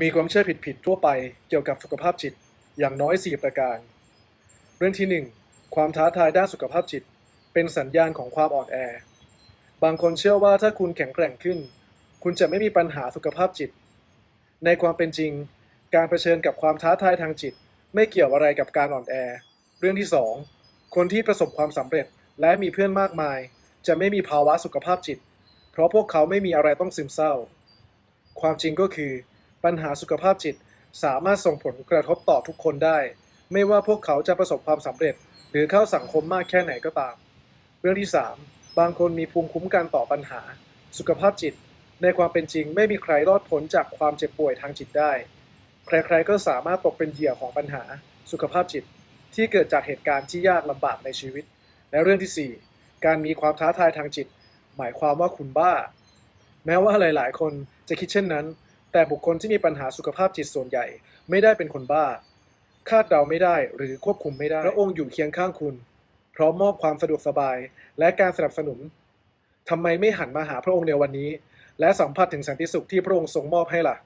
มีความเชื่อผิดๆทั่วไปเกี่ยวกับสุขภาพจิตอย่างน้อย 4 ประการ เรื่องที่ 1 ความท้าทายด้านสุขภาพจิต เป็นสัญญาณของความอ่อนแอ บางคนเชื่อว่าถ้าคุณแข็งแกร่งขึ้น คุณจะไม่มีปัญหาสุขภาพจิต ในความเป็นจริง การเผชิญกับความท้าทายทางจิต ไม่เกี่ยวอะไรกับการอ่อนแอ เรื่องที่ 2 คนที่ประสบความสำเร็จและมีเพื่อนมากมาย จะไม่มีภาวะสุขภาพจิต เพราะพวกเขาไม่มีอะไรต้องซึมเศร้า ความจริงก็คือ ปัญหาสุขภาพจิต สามารถส่งผลกระทบต่อทุกคนได้ ไม่ว่าพวกเขาจะประสบความสำเร็จ หรือเข้าสังคมมากแค่ไหนก็ตาม เรื่องที่ 3 บางคนมีภูมิคุ้มกันต่อปัญหา สุขภาพจิต ในความเป็นจริงไม่มีใครรอดพ้นจากความเจ็บป่วยทางจิตได้ ใครๆก็สามารถตกเป็นเหยื่อของปัญหา สุขภาพจิต ที่เกิดจากเหตุการณ์ที่ยากลำบากในชีวิต และเรื่องที่ 4 การมีความท้าทายทางจิต หมายความว่าคุณบ้า แม้ว่าหลาย ๆ คนจะคิดเช่นนั้น แต่บุคคลที่มีปัญหาสุขภาพจิตส่วนใหญ่ ไม่ได้เป็นคนบ้า คาดเดาไม่ได้หรือควบคุมไม่ได้ พระองค์อยู่เคียงข้างคุณ พร้อมมอบความสะดวกสบายและการสนับสนุนทำไมไม่หันมาหาพระองค์ในวันนี้ และสัมผัสถึงสันติสุขที่พระองค์ทรงมอบให้ล่ะ